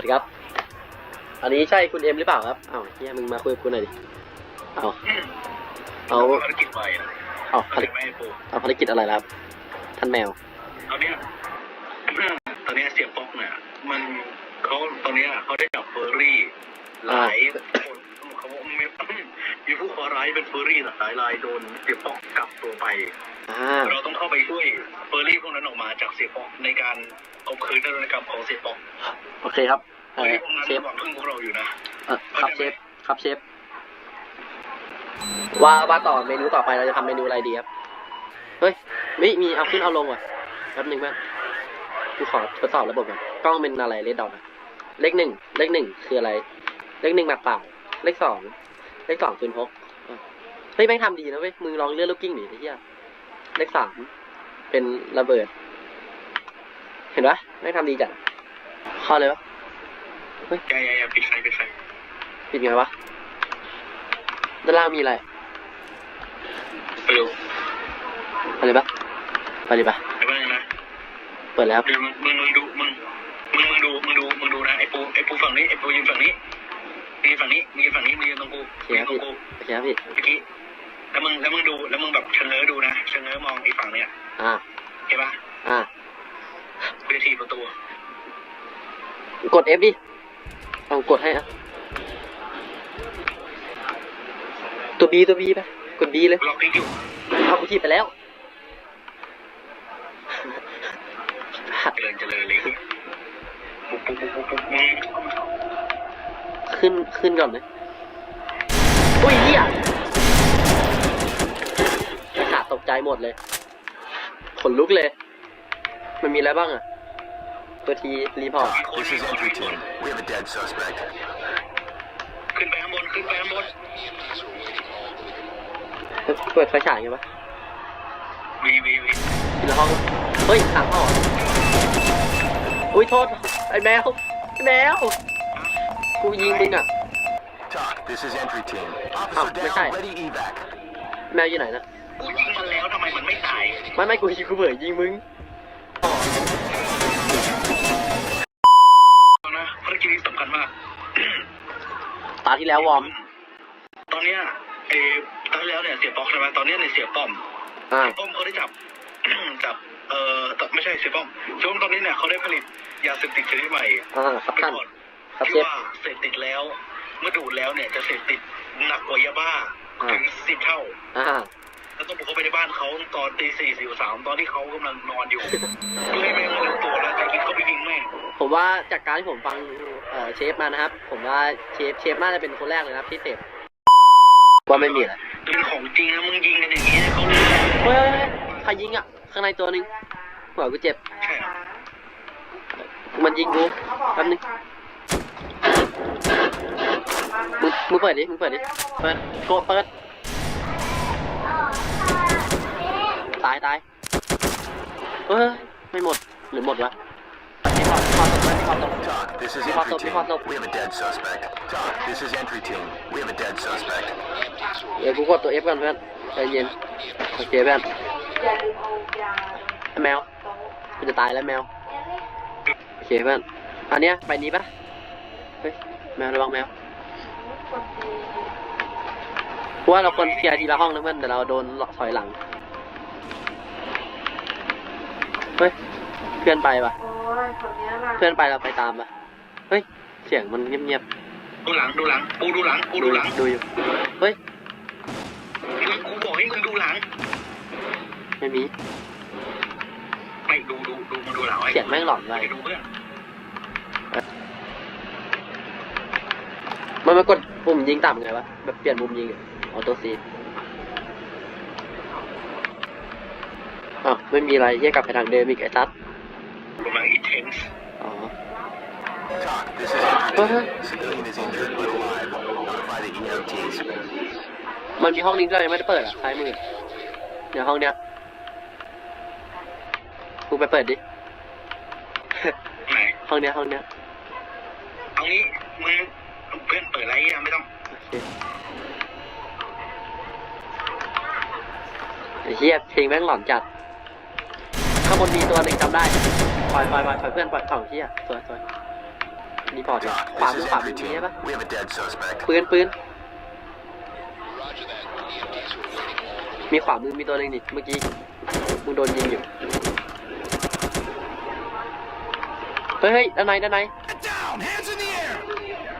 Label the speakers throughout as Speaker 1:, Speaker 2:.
Speaker 1: วัสดีครับ อันนี้ใช่คุณเอ็มหรือเปล่าครับอ้าวเฮียมึงมาคุยกับกูหน่อยดิเอาเอา
Speaker 2: ภารกิจใหม่นะ
Speaker 1: เอา
Speaker 2: เขา
Speaker 1: ภาร
Speaker 2: เรี
Speaker 1: กิจ
Speaker 2: ยกไม่ให้ปู
Speaker 1: เอาภารกิจอะไรล่ะครับ ท่านแมว
Speaker 2: ตอนเนี้ยตอนเนี้ยเสียป๊อกเนี่ยมันเขาตอนเนี้ยเขาได้จับเฟอร์รี่หลายคนเขาบอกไม่มีผู้ขอร้ายเป็นเฟอร์รี่หลายรายโดนเสียป๊อกกลับตัวไป
Speaker 1: อ่า
Speaker 2: เราต้องเข้าไปช่วยเฟอร์รี่พวกนั้นออกมาจากเสียป๊อกในการข่มขืนทารุณกรรมของเสียป๊อก
Speaker 1: โอเคครับ
Speaker 2: เฟ
Speaker 1: เอ
Speaker 2: อร์
Speaker 1: อ
Speaker 2: รี่พวกนั้น
Speaker 1: เชฟ
Speaker 2: หวังพึ่งพวกเราอยู่นะ
Speaker 1: เออครับเชฟครับเชฟว่าว่าต่อเมนูต่อไปเราจะทำเมนูอะไรดีครับเฮ้ยไม่มีเอาขึ้นเอาลงว่ะแป๊บหนึ่งแป๊บกูขอทดสอบระบบก่อนกล้องเป็นอะไรเลดดอทเลขหนึ่งเลขหนึ่งคืออะไร เลขหนึ่งแบบเปล่า เลขสองเลขสองคืนพกอะเฮ้ยแม่งทำดีนะเว้ยมึงลองเลื่อนลูกกิ้งหนิไอ้เหี้ย เลขสามเป็นระเบิด เห็นปะแม่งทำดีจัดเข้าเลยวะ
Speaker 2: อย่าอย่าอย่าปิดไฟปิดไฟ
Speaker 1: ปิดไงวะด้านล่างมีอะไร
Speaker 2: ไปดู
Speaker 1: ไปเลยปะไปเลยปะ
Speaker 2: ไปบ้างนะ
Speaker 1: เปิดแล้ว
Speaker 2: เดี๋ยวมึงมึงมึงดูมึงมึงมึงดูมึงดูมึงดูนะไอ้ปูไอ้ปูฝั่งนี้ไอ้ปูยืนฝั่งนี้มึงยืนฝั่งนี้มึงยืนฝั่งนี้มึงยืนตรงกู
Speaker 1: โอเค
Speaker 2: มึง
Speaker 1: ค
Speaker 2: ยื
Speaker 1: รับ
Speaker 2: นตร
Speaker 1: พี่
Speaker 2: งกู
Speaker 1: โอเคครับพี่
Speaker 2: เมื่อกี้ แล้วมึงแล้วมึงดู แล้วมึงแบบเชงเง้อดูนะเชงเง้อมองไอ้ฝั่งเนี้ย
Speaker 1: อ่า
Speaker 2: เห็นปะ
Speaker 1: อ่า
Speaker 2: เวทีประตู
Speaker 1: กด F ดิลองกดให้อะตัว B ตัว B ไปกด B เลย
Speaker 2: ล็อกนี่อยู่
Speaker 1: เอากูทีบไปแล้ว
Speaker 2: เจริญเจริญเลยปุ๊บปุ๊บปุ๊บปุ๊บปุ๊บมึง
Speaker 1: ขึ้นขึ้นก่อนเลยอุ้ยเหี้ย ใจหมดเลย ขนลุกเลย มันมีอะไรบ้างอะตัวทีรีพอร์ต
Speaker 2: มีคน
Speaker 3: This
Speaker 2: มี
Speaker 3: is
Speaker 2: คนมี
Speaker 3: entry
Speaker 2: คน
Speaker 3: team. We have a dead suspect.
Speaker 2: ขึ้นไปข้างบนขึ้นไปข้างบน
Speaker 1: เปิดไฟฉายไงวะ
Speaker 2: วีวีวี
Speaker 1: ทีละห้อง เฮ้ยสามห้องเหรออุ้ยโทษ ไอ้แมวไอ้แมว กูยิงมึงอะ
Speaker 3: Talk. This is entry team.
Speaker 1: Oh,
Speaker 3: Officer
Speaker 1: okay.
Speaker 3: down. Ready evac.
Speaker 1: แมวอยู่ไหนนะ
Speaker 2: กูยิงมันแล้วทำไมมันไม่ตาย
Speaker 1: ไม่ไม่กูยิงกูเบื่อยิงมึง
Speaker 2: นะภารกิจนี้สำคัญมาก
Speaker 1: ตาที่แล้ววอร์ม
Speaker 2: ตอนเนี้ยเออตอนที่แล้วเนี่ยเสียป๊อกใช่ไหมตอนเนี้ยในยเสียป้อม
Speaker 1: อ่า
Speaker 2: เสียป้อมเขาได้จับ จับเอ่อตไม่ใช่เสียป้อมเสียป้อมตอนนี้เนี่ยเขาได้ผลิตยาเสพติดชนิดใหม่
Speaker 1: อ่าครับ
Speaker 2: ไป
Speaker 1: ท่าน
Speaker 2: ก่อน
Speaker 1: ครับ
Speaker 2: ที่
Speaker 1: เชฟ
Speaker 2: ว่าเสพติดแล้ว เมื่อดูดแล้วเนี่ยจะเสพติดหนักกว่ายาบ้า
Speaker 1: อ่า
Speaker 2: ถึงสิบเท่า
Speaker 1: อ่า
Speaker 2: แล้วต้องบุกเข้าไปในบ้านเขาตอนตีสี่สี่สามตอนที่เขากำลังนอนอยู่เพื่อให้แม่งรู้ตัวแล้วจะกินเขาไปยิงแม่ง
Speaker 1: ผมว่าจากการที่ผมฟังเอ่อเชฟมานะครับ ผมว่าเชฟเชฟน่าจะเป็นคนแรกเลยนะครับที่เสพว่าไม่มีอะไร
Speaker 2: เป็นของจริงนะมึงยิงกันอย่างนี้เขารู้
Speaker 1: เฮ้ยใครยิงอะ ข้างในตัวหนึ่งหัวกูเจ็บ
Speaker 2: ใช่เหรอ
Speaker 1: มันยิงกูแป๊บนึงมึงมึงเปิดดิมึงเปิดดิเปิดโกะเปิด ตายตายเฮ้ยไม่หมดหรือหมดวะมีความมีความตกไหมมีความตก
Speaker 3: Talk. This is
Speaker 1: Before
Speaker 3: entry
Speaker 1: stop,
Speaker 3: team.
Speaker 1: before stop.
Speaker 3: We have a dead suspect. Talk. This is entry team. We have a dead suspect.
Speaker 1: เดี๋ยวกูกดตัว F ก่อนเพื่อนใจเย็นโอเคเพื่อนไอ้แมวกูจะตายแล้วแมวโอเคเพื่อนอันเนี้ยไปนี้ปะเฮ้ยแมวระวังแมวเพราะว่าเราควรเคลียร์ทีละห้องนะเพื่อนแต่เราโดนหลอกถอยหลัง เฮ้ย เพื่อนไปปะ
Speaker 4: โอ้ยคนเนี้ยล่ะ
Speaker 1: เพื่อนไปเราไปตามปะเฮ้ย เสียงมันเงียบ
Speaker 2: ดูหลังดูหลังกูดูหลังกู
Speaker 1: ๆ
Speaker 2: ดูหลัง
Speaker 1: ดูอยู่เฮ้ย
Speaker 2: มึงกูบอกให้มึงดูหลัง
Speaker 1: ไม่มี
Speaker 2: ไม่ดูดูดูมึงดูหลังไว้
Speaker 1: เสียงแม่งหลอนไป
Speaker 2: ไปดูเพื่อน
Speaker 1: มันมากดปุ่มยิงต่ำไงวะแบบเปลี่ยนมุมยิงอะออโต้ซี อ้าวไม่มีอะไรแยกกลับไปทางเดิมอีกไอ้ซัด
Speaker 2: กำลังอีเทนส์
Speaker 1: อ๋อ
Speaker 3: Talk. This is entry
Speaker 1: Uh-huh.
Speaker 3: team. Civilian is injured but alive. Notify the E EMTs.
Speaker 1: มันมีห้องนี้ด้วยยังไม่ได้เปิดอะซ้ายมือเนี่ยห้องเนี้ยกูไปเปิดดิ
Speaker 2: ไหน
Speaker 1: ห้องเนี้ยห้องเนี้ย
Speaker 2: เอางี้มึงเพื่อนเปิดอะไรอะไม่ต้อง
Speaker 1: โอเคไอ้เหี้ยเพลงแม่งหลอนจัด ข้างบนมีตัวหนึ่งจำได้ ปล่อยปล่อยปล่อยปล่อยเพื่อนปล่อยเผาเหี้ยสวยสวยนี่พอปอร์ตเนี่ย
Speaker 3: Doc,
Speaker 1: ขวา
Speaker 3: this
Speaker 1: มือ
Speaker 3: is
Speaker 1: ขวามื
Speaker 3: entry
Speaker 1: อมี
Speaker 3: team.
Speaker 1: ใช่ปะ
Speaker 3: We have a dead suspect.
Speaker 1: ปืนปืนมีขวามือมีตัวหนึงนี่เมื่อกี้มึงโดนยิงอยู่เฮ้ยเฮ้ยด้านในด้านใน
Speaker 3: Down! Hands in the air!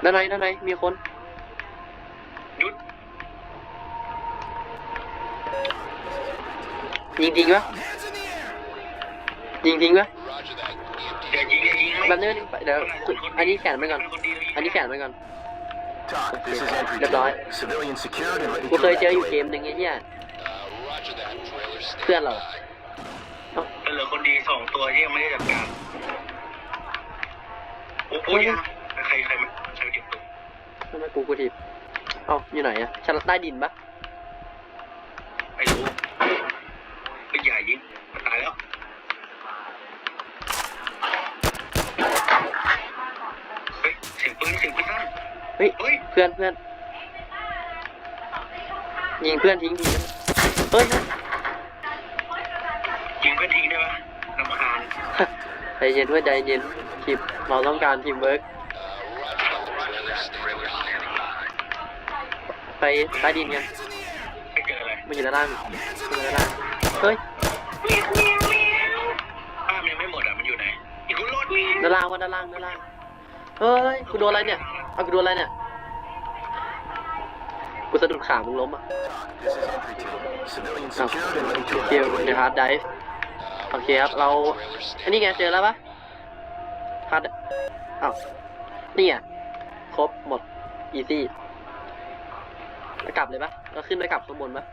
Speaker 1: ด้านในด้านในมีคน
Speaker 2: หยุด
Speaker 1: ยิงจริงปะ ยิงจริงปะ
Speaker 2: อย่ายิงอย่ายิง
Speaker 1: แบบนึงเดี๋ยวอันนี้แขนไปก่อน
Speaker 2: คดีเลย
Speaker 1: อันนี้แขนไปก่อน
Speaker 3: Doc, this is entry
Speaker 1: Red light.
Speaker 3: team. Civilian secured and ready
Speaker 1: กู
Speaker 3: to
Speaker 1: เคยเจออยู่
Speaker 3: evacuate.
Speaker 1: เกมหนึ่งไอ้เนี่ยเพื่อนเราเอ้า
Speaker 2: เหลือคนดีสองตัวที่ยังไม่ได้จัดการโอ้โหยังใครใครใครเก็บตัว
Speaker 1: ทำไมกูกูทีบเอ้าอยู่ไหนอะชั้นใต้ดินปะ พื่อนเพื่อนยิงเพื่อนทิ้งทีนะเฮ้ย
Speaker 2: ยิงเพื่อนทิ้งได้ปะลำคาญ
Speaker 1: ใจเย็นเพื่อนใจเย็นทีมเราต้องการทีมเวิร์กไปใต้ดินกัน
Speaker 2: ไม่เจออะไร
Speaker 1: มันอยู่ด้านล่างมันอยู่ด้านล่างเฮ้ย
Speaker 2: ภาพยังไม่หมดอะมันอยู่ไหนอีกคนรถมี
Speaker 1: ด้านล่างวะด้านล่างด้านล่างเฮ้ยกูโดนอะไรเนี่ยเอากูโดนอะไรเนี่ย กูสะดุดขามึงล้มอะ
Speaker 3: Doc, this is entry team. Civilian
Speaker 1: อ้าว
Speaker 3: secured and ready to
Speaker 1: เกียว
Speaker 3: evacuate.
Speaker 1: ในฮาร์ดไดฟ์โอเคครับ เรา อันนี้ไงเจอแล้วปะฮาร์ดอ้าวนี่ไงครบหมด อีซี่แล้วกลับเลยปะเราขึ้นไปกลับข้างบนปะ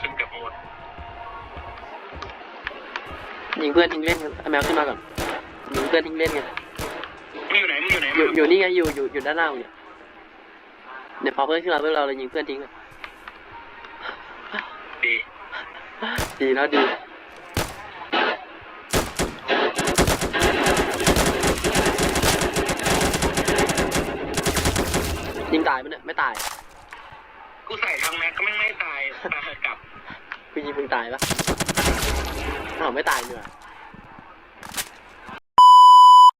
Speaker 2: ขึ้นกับหมด
Speaker 1: ยิงเพื่อนทิ้งเล่นกันเอาแมวขึ้นมาก่อนยิงเพื่อนทิ้งเล่นกัน
Speaker 2: มึงอยู่ไหนมึงอยู่ไหน
Speaker 1: อยู่อยู่นี่ไงอยู่อยู่อยู่ด้านล่างเนี่ย เดี๋ยวพอเพื่อนขึ้นมาเพื่อนเราเลยยิงเพื่อนทิ้งเลย
Speaker 2: ดี
Speaker 1: ดีแล้วดียิงตายมันเนี่ยไม่ตาย
Speaker 2: กูใส่ทางแม็กก็ไม่งไม่ตายตายกลับ
Speaker 1: กูยิงมึงตายปะอ้าวไม่ตายเนีกว่ย